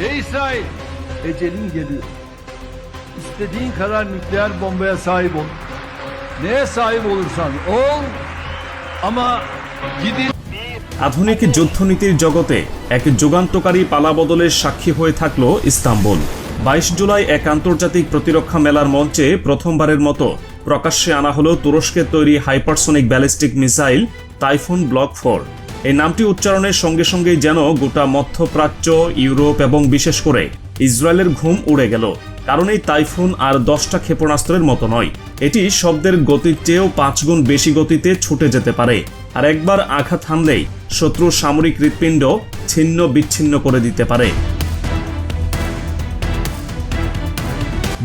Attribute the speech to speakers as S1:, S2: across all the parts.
S1: Ey İsrail! Ecelin geliyor. İstediğin kadar nükleer bombaya sahip ol. Neye sahip olursan ol. Ama gidin
S2: আধুনিক যুদ্ধনীতির জগতে এক যুগান্তকারী পালাবদলের সাক্ষী হয়ে থাকল ইস্তাম্বুল বাইশ জুলাই এক আন্তর্জাতিক প্রতিরক্ষা মেলার মঞ্চে প্রথমবারের মতো প্রকাশ্যে আনা হলো তুরস্কের তৈরি hypersonic ballistic missile Typhoon block four এই নামটি উচ্চারণের সঙ্গে সঙ্গেই যেন গোটা মধ্যপ্রাচ্য, ইউরোপ এবং বিশেষ করে ইসরায়েলের ঘুম উড়ে গেল। কারণ এই তাইফুন আর দশটা ক্ষেপণাস্ত্রের মতো নয়। এটি শব্দের গতির চেয়েও পাঁচ গুণ বেশি গতিতে ছুটে যেতে পারে। আর একবার আঘাত হানলেই শত্রুর সামরিক হৃৎপিণ্ড ছিন্ন বিচ্ছিন্ন করে দিতে পারে।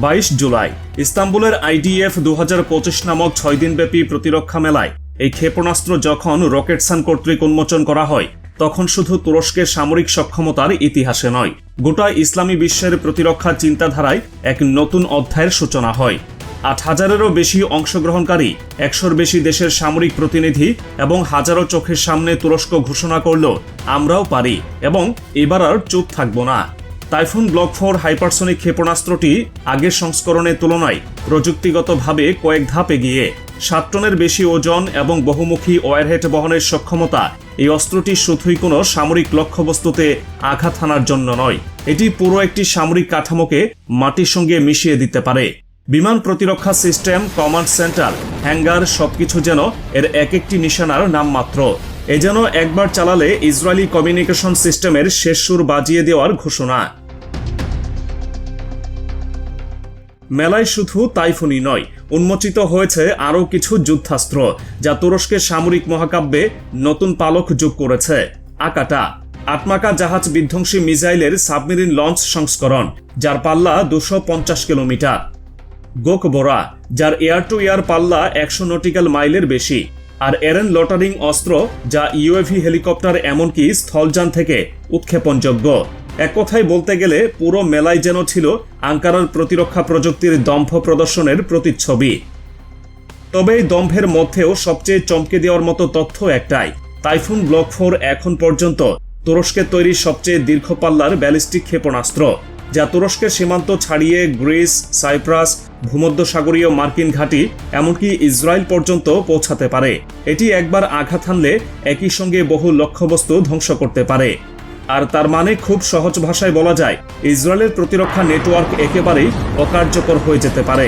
S2: বাইশ জুলাই, ইস্তাম্বুলের আইডিএফ দু হাজার পঁচিশ নামক ছয় দিনব্যাপী প্রতিরক্ষা মেলায় এই ক্ষেপণাস্ত্র যখন রকেটসান কর্তৃক উন্মোচন করা হয়, তখন শুধু তুরস্কের সামরিক সক্ষমতার ইতিহাসে নয়, গোটা ইসলামী বিশ্বের প্রতিরক্ষা চিন্তাধারায় এক নতুন অধ্যায়ের সূচনা হয়। আট হাজারেরও বেশি অংশগ্রহণকারী, একশোর বেশি দেশের সামরিক প্রতিনিধি এবং হাজারো চোখের সামনে তুরস্ক ঘোষণা করল, আমরাও পারি এবং এবার আর চুপ থাকব না। টাইফুন ব্লক ফোর হাইপারসনিক ক্ষেপণাস্ত্রটি আগের সংস্করণের তুলনায় প্রযুক্তিগতভাবে কয়েক ধাপ এগিয়ে। সাত টনের বেশি ওজন এবং বহুমুখী ওয়ারহেড বহনের সক্ষমতা। এই অস্ত্রটি শুধুই কোনো সামরিক লক্ষ্যবস্তুতে আঘাত হানার জন্য নয়। এটি পুরো একটি সামরিক কাঠামোকে মাটির সঙ্গে মিশিয়ে দিতে পারে। বিমান প্রতিরক্ষা সিস্টেম, কমান্ড সেন্টার, হ্যাঙ্গার সবকিছু যেন এর এক একটি নিশানার নামমাত্র। এ যেন একবার চালালে ইসরায়েলি কমিউনিকেশন সিস্টেমের শেষ সুর বাজিয়ে দেওয়ার ঘোষণা। মেলায় শুধু তাইফুনই নয়, উন্মোচিত হয়েছে আরও কিছু যুদ্ধাস্ত্র যা তুরস্কের সামরিক মহাকাব্যে নতুন পালক যোগ করেছে। আকাটা, আটমাকা জাহাজ বিধ্বংসী মিসাইলের সাবমেরিন লঞ্চ সংস্করণ, যার পাল্লা দুশো পঞ্চাশ কিলোমিটার। গোকবোরা, যার এয়ার টু এয়ার পাল্লা একশো নটিক্যাল মাইলের বেশি। আর এরেন লটারিং অস্ত্র, যা ইউএভি হেলিকপ্টার এমনকি স্থলযান থেকে উৎক্ষেপণযোগ্য। এক কথায় বলতে গেলে পুরো মেলায় যেন ছিল আঙ্কারার প্রতিরক্ষা প্রযুক্তির দম্ভ প্রদর্শনের প্রতিচ্ছবি। তবে এই দম্ভের মধ্যেও সবচেয়ে চমকে দেওয়ার মতো তথ্য একটাই। টাইফুন ব্লক ফোর এখন পর্যন্ত তুরস্কের তৈরি সবচেয়ে দীর্ঘ পাল্লার ব্যালিস্টিক ক্ষেপণাস্ত্র, যা তুরস্কের সীমান্ত ছাড়িয়ে গ্রিস, সাইপ্রাস, ভূমধ্যসাগরীয় মার্কিন ঘাঁটি, এমনকি ইসরায়েল পর্যন্ত পৌঁছাতে পারে। এটি একবার আঘাত হানলে একই সঙ্গে বহু লক্ষ্যবস্তু ধ্বংস করতে পারে। আর তার মানে খুব সহজ ভাষায় বলা যায়, ইসরায়েলের প্রতিরক্ষা নেটওয়ার্ক একেবারেই অকার্যকর হয়ে যেতে পারে।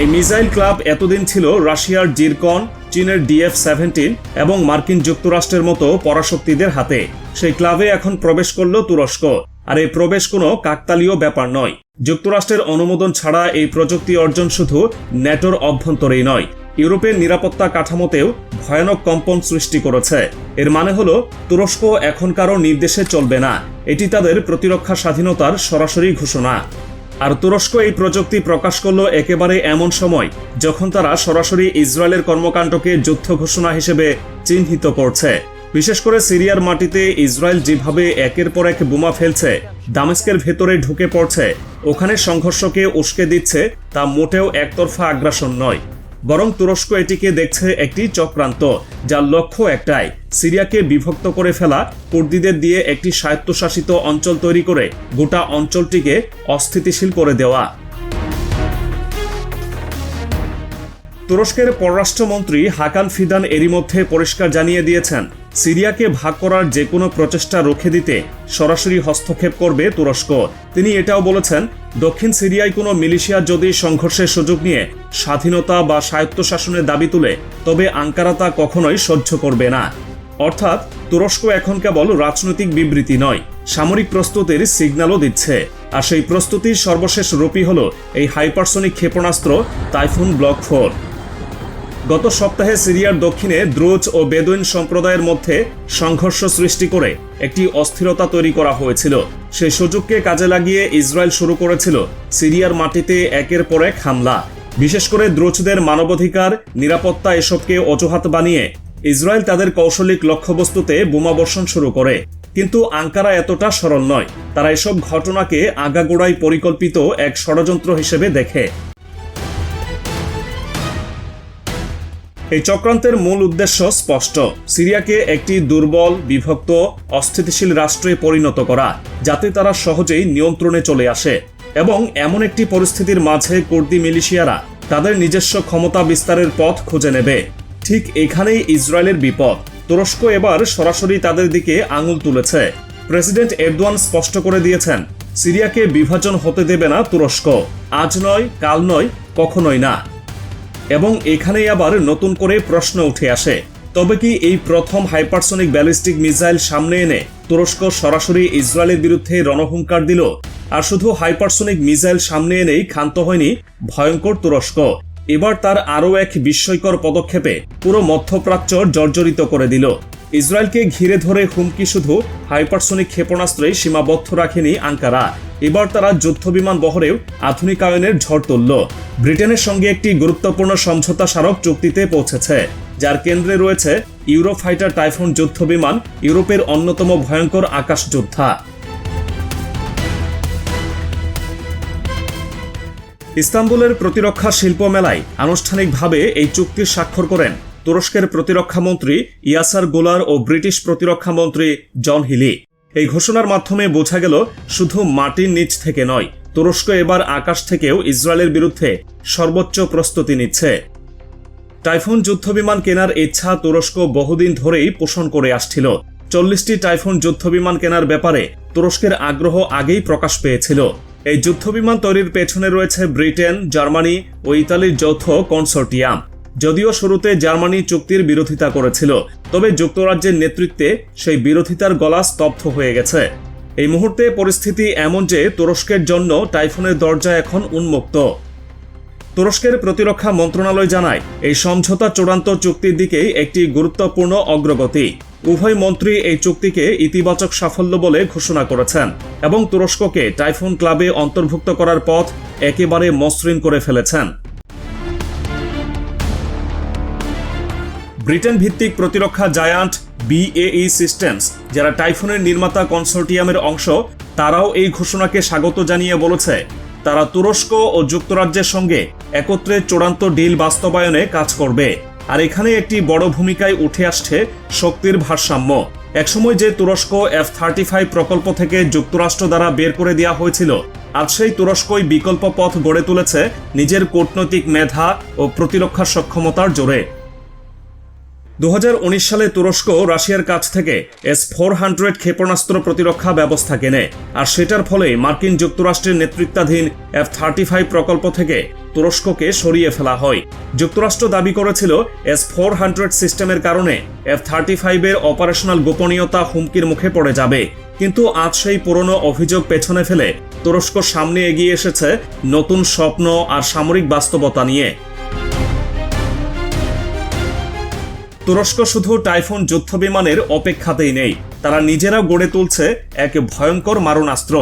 S2: এই মিসাইল ক্লাব এতদিন ছিল রাশিয়ার জিরকন, চীনের ডিএফ সেভেন্টিন এবং মার্কিন যুক্তরাষ্ট্রের মতো পরাশক্তিদের হাতে। সেই ক্লাবে এখন প্রবেশ করল তুরস্ক। আর এই প্রবেশ কোনো কাকতালীয় ব্যাপার নয়। যুক্তরাষ্ট্রের অনুমোদন ছাড়া এই প্রযুক্তি অর্জন শুধু ন্যাটোর অভ্যন্তরেই নয়। ইউরোপের নিরাপত্তা কাঠামোতেও ভয়ানক কম্পন সৃষ্টি করেছে। এর মানে হলো, তুরস্ক এখন কারও নির্দেশে চলবে না। এটি তাদের প্রতিরক্ষা স্বাধীনতার সরাসরি ঘোষণা। আর তুরস্ক এই প্রযুক্তি প্রকাশ করল একেবারে এমন সময়, যখন তারা সরাসরি ইসরায়েলের কর্মকাণ্ডকে যুদ্ধ ঘোষণা হিসেবে চিহ্নিত করছে। বিশেষ করে সিরিয়ার মাটিতে ইসরায়েল যেভাবে একের পর এক বোমা ফেলছে, দামেস্কের ভেতরে ঢুকে পড়ছে, ওখানে সংঘর্ষকে উস্কে দিচ্ছে, তা মোটেও একতরফা আগ্রাসন নয়। বরং তুরস্ক এটিকে দেখছে একটি চক্রান্ত, যার লক্ষ্য একটাই, সিরিয়াকে বিভক্ত করে ফেলা, কুর্দিদের দিয়ে একটি স্বায়ত্তশাসিত অঞ্চল তৈরি করে গোটা অঞ্চলটিকে অস্থিতিশীল করে দেওয়া। তুরস্কের পররাষ্ট্রমন্ত্রী হাকান ফিদান এরই মধ্যে পরিষ্কার জানিয়ে দিয়েছেন, সিরিয়াকে ভাগ করার যে কোনো প্রচেষ্টা রুখে দিতে সরাসরি হস্তক্ষেপ করবে তুরস্ক। তিনি এটাও বলেছেন দক্ষিণ সিরিয়ায় কোনো মিলিশিয়া যদি সংঘর্ষের সুযোগ নিয়ে স্বাধীনতা বা স্বায়ত্তশাসনের দাবি তুলে, তবে আঙ্কারা তা কখনোই সহ্য করবে না। অর্থাৎ, তুরস্ক এখন কেবল রাজনৈতিক বিবৃতি নয়, সামরিক প্রস্তুতির সিগন্যালও দিচ্ছে। আর সেই প্রস্তুতির সর্বশেষ রূপই হল এই হাইপারসনিক ক্ষেপণাস্ত্র টাইফুন ব্লক ফোর। গত সপ্তাহে সিরিয়ার দক্ষিণে দ্রুজ ও বেদুইন সম্প্রদায়ের মধ্যে সংঘর্ষ সৃষ্টি করে একটি অস্থিরতা তৈরি করা হয়েছিল। সেই সুযোগকে কাজে লাগিয়ে ইসরায়েল শুরু করেছিল সিরিয়ার মাটিতে একের পর এক হামলা। বিশেষ করে দ্রোচদের মানবাধিকার, নিরাপত্তা এসবকে অজুহাত বানিয়ে ইসরায়েল তাদের কৌশলিক লক্ষ্যবস্তুতে বোমাবর্ষণ শুরু করে। কিন্তু আঙ্কারা এতটা সরল নয়। তারা এসব ঘটনাকে আগাগোড়াই পরিকল্পিত এক ষড়যন্ত্র হিসেবে দেখে। এই চক্রান্তের মূল উদ্দেশ্য স্পষ্ট। সিরিয়াকে একটি দুর্বল, বিভক্ত, অস্থিতিশীল রাষ্ট্রে পরিণত করা, যাতে তারা সহজেই নিয়ন্ত্রণে চলে আসে। এবং এমন একটি পরিস্থিতির মাঝে কুর্দি মিলিশিয়ারা তাদের নিজস্ব ক্ষমতা বিস্তারের পথ খুঁজে নেবে। ঠিক এখানেই ইসরায়েলের বিপদ। তুরস্ক এবার সরাসরি তাদের দিকে আঙুল তুলেছে। প্রেসিডেন্ট এরদোয়ান স্পষ্ট করে দিয়েছেন, সিরিয়াকে বিভাজন হতে দেবে না তুরস্ক। আজ নয়, কাল নয়, কখনোই না। এবং এখানেই আবার নতুন করে প্রশ্ন উঠে আসে। তবে কি এই প্রথম হাইপারসনিক ব্যালিস্টিক মিসাইল সামনে এনে তুরস্ক সরাসরি ইসরায়েলের বিরুদ্ধে রণহুঙ্কার দিল? আর শুধু হাইপারসনিক মিসাইল সামনে এনেই ক্ষান্ত হয়নি ভয়ঙ্কর তুরস্ক। এবার তার আরও এক বিস্ময়কর পদক্ষেপে পুরো মধ্যপ্রাচ্য জর্জরিত করে দিল। ইসরায়েলকে ঘিরে ধরে হুমকি শুধু হাইপারসনিক ক্ষেপণাস্ত্রে সীমাবদ্ধ রাখেনি আঙ্কারা। এবার তারা যুদ্ধবিমান বহরেও আধুনিকায়নের ঝড় তুলল। ব্রিটেনের সঙ্গে একটি গুরুত্বপূর্ণ সমঝোতা স্মারক চুক্তিতে পৌঁছেছে, যার কেন্দ্রে রয়েছে ইউরো ইউরোফাইটার টাইফুন যুদ্ধবিমান ইউরোপের অন্যতম ভয়ঙ্কর আকাশ যোদ্ধা ইস্তাম্বুলের প্রতিরক্ষা শিল্প মেলায় আনুষ্ঠানিকভাবে এই চুক্তি স্বাক্ষর করেন তুরস্কের প্রতিরক্ষা মন্ত্রী ইয়াসার গোলার ও ব্রিটিশ প্রতিরক্ষা মন্ত্রী জন হিলি। এই ঘোষণার মাধ্যমে বোঝা গেল, শুধু মাটির নিচ থেকে নয়, তুরস্ক এবার আকাশ থেকেও ইসরায়েলের বিরুদ্ধে সর্বোচ্চ প্রস্তুতি নিচ্ছে। টাইফুন যুদ্ধবিমান কেনার ইচ্ছা তুরস্ক বহুদিন ধরেই পোষণ করে আসছিল। চল্লিশটি টাইফুন যুদ্ধবিমান কেনার ব্যাপারে তুরস্কের আগ্রহ আগেই প্রকাশ পেয়েছিল। এই যুদ্ধবিমান তৈরির পেছনে রয়েছে ব্রিটেন, জার্মানি ও ইতালির যৌথ কনসোর্টিয়াম। যদিও শুরুতে জার্মানি চুক্তির বিরোধিতা করেছিল, তবে যুক্তরাজ্যের নেতৃত্বে সেই বিরোধিতার গলা স্তব্ধ হয়ে গেছে। এই মুহূর্তে পরিস্থিতি এমন যে তুরস্কের জন্য টাইফুনের দরজা এখন উন্মুক্ত। তুরস্কের প্রতিরক্ষা মন্ত্রণালয় জানায়, এই সমঝোতা চূড়ান্ত চুক্তির দিকেই একটি গুরুত্বপূর্ণ অগ্রগতি। উভয় মন্ত্রী এই চুক্তিকে ইতিবাচক সাফল্য বলে ঘোষণা করেছেন এবং তুরস্ককে টাইফুন ক্লাবে অন্তর্ভুক্ত করার পথ একেবারে মসৃণ করে ফেলেছেন। ব্রিটেন ভিত্তিক প্রতিরক্ষা জায়ান্ট বিএই সিস্টেমস, যারা টাইফুনের নির্মাতা কনসোর্টিয়ামের অংশ, তারাও এই ঘোষণাকে স্বাগত জানিয়ে বলেছে। তারা তুরস্ক ও যুক্তরাজ্যের সঙ্গে একত্রে চূড়ান্ত ডিল বাস্তবায়নে কাজ করবে। আর এখানে একটি বড় ভূমিকায় উঠে আসছে শক্তির ভারসাম্য। একসময় যে তুরস্ক এফ থার্টি ফাইভ প্রকল্প থেকে যুক্তরাষ্ট্র দ্বারা বের করে দেওয়া হয়েছিল আর সেই তুরস্কই বিকল্প পথ গড়ে তুলেছে নিজের কূটনৈতিক মেধা ও প্রতিরক্ষা সক্ষমতার জোরে। দু হাজার উনিশ সালে তুরস্ক রাশিয়ার কাছ থেকে এস ফোর হান্ড্রেড ক্ষেপণাস্ত্র প্রতিরক্ষা ব্যবস্থা কেনে, আর সেটার ফলে মার্কিন যুক্তরাষ্ট্রের নেতৃত্বাধীন এফ থার্টি ফাইভ প্রকল্প থেকে তুরস্ককে সরিয়ে ফেলা হয়। যুক্তরাষ্ট্র দাবি করেছিল এস ফোর হান্ড্রেড সিস্টেমের কারণে এফ থার্টি ফাইভের অপারেশনাল গোপনীয়তা হুমকির মুখে পড়ে যাবে। কিন্তু আজ সেই পুরনো অভিযোগ পেছনে ফেলে তুরস্ক সামনে এগিয়ে এসেছে নতুন স্বপ্ন আর সামরিক বাস্তবতা নিয়ে। তুরস্ক শুধু টাইফুন যুদ্ধবিমানের অপেক্ষাতেই নেই। তারা নিজেরা গড়ে তুলছে এক ভয়ঙ্কর মারণাস্ত্র।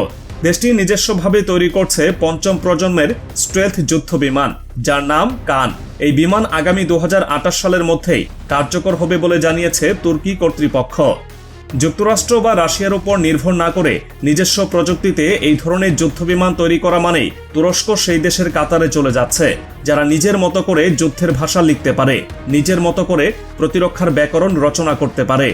S2: দেশটি নিজস্বভাবে তৈরি করছে পঞ্চম প্রজন্মের স্ট্রেলথ যুদ্ধ বিমান যার নাম কান। এই বিমান আগামী দু হাজার আঠাশ সালের মধ্যেই কার্যকর হবে বলে জানিয়েছে তুর্কি কর্তৃপক্ষ। যুক্তরাষ্ট্র বা রাশিয়ার উপর নির্ভর না করে নিজস্ব প্রযুক্তিতে এই ধরনের যুদ্ধবিমান তৈরি করা মানেই তুরস্ক সেই দেশের কাতারে চলে যাচ্ছে, যারা নিজের মতো করে যুদ্ধের ভাষা লিখতে পারে, নিজের মতো করে প্রতিরক্ষার ব্যাকরণ রচনা করতে পারে।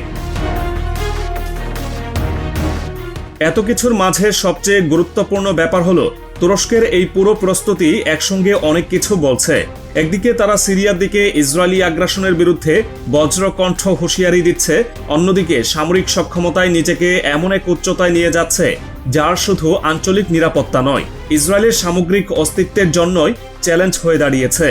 S2: এত কিছুর মাঝে সবচেয়ে গুরুত্বপূর্ণ ব্যাপার হলো, তুরস্কের এই পুরো প্রস্তুতি একসঙ্গে অনেক কিছু বলছে। একদিকে তারা সিরিয়ার দিকে ইসরায়েলি আগ্রাসনের বিরুদ্ধে বজ্রকণ্ঠ হুঁশিয়ারি দিচ্ছে, অন্যদিকে সামরিক সক্ষমতায় নিজেকে এমন এক উচ্চতায় নিয়ে যাচ্ছে, যার শুধু আঞ্চলিক নিরাপত্তা নয়, ইসরায়েলের সামগ্রিক অস্তিত্বের জন্যই চ্যালেঞ্জ হয়ে দাঁড়িয়েছে।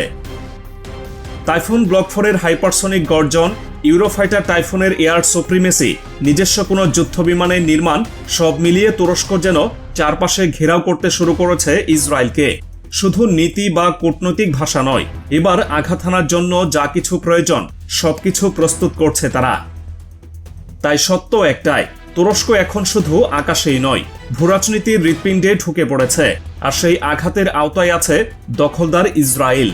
S2: টাইফুন ব্লক ফোরের হাইপারসনিক গর্জন, ইউরোফাইটার টাইফুনের এয়ার সুপ্রিমেসি, নিজস্ব কোনো যুদ্ধবিমানের নির্মাণ, সব মিলিয়ে তুরস্ক যেন চারপাশে ঘেরাও করতে শুরু করেছে ইসরায়েলকে। শুধু নীতি বা কূটনৈতিক ভাষা নয়, এবার আঘাত হানার জন্য যা কিছু প্রয়োজন, সবকিছু প্রস্তুত করছে তারা। তাই সত্য একটাই, তুরস্ক এখন শুধু আকাশেই নয় ভূরাজনীতির হৃৎপিণ্ডে ঢুকে পড়েছে, আর সেই আঘাতের আওতায় আছে দখলদার ইসরায়েল।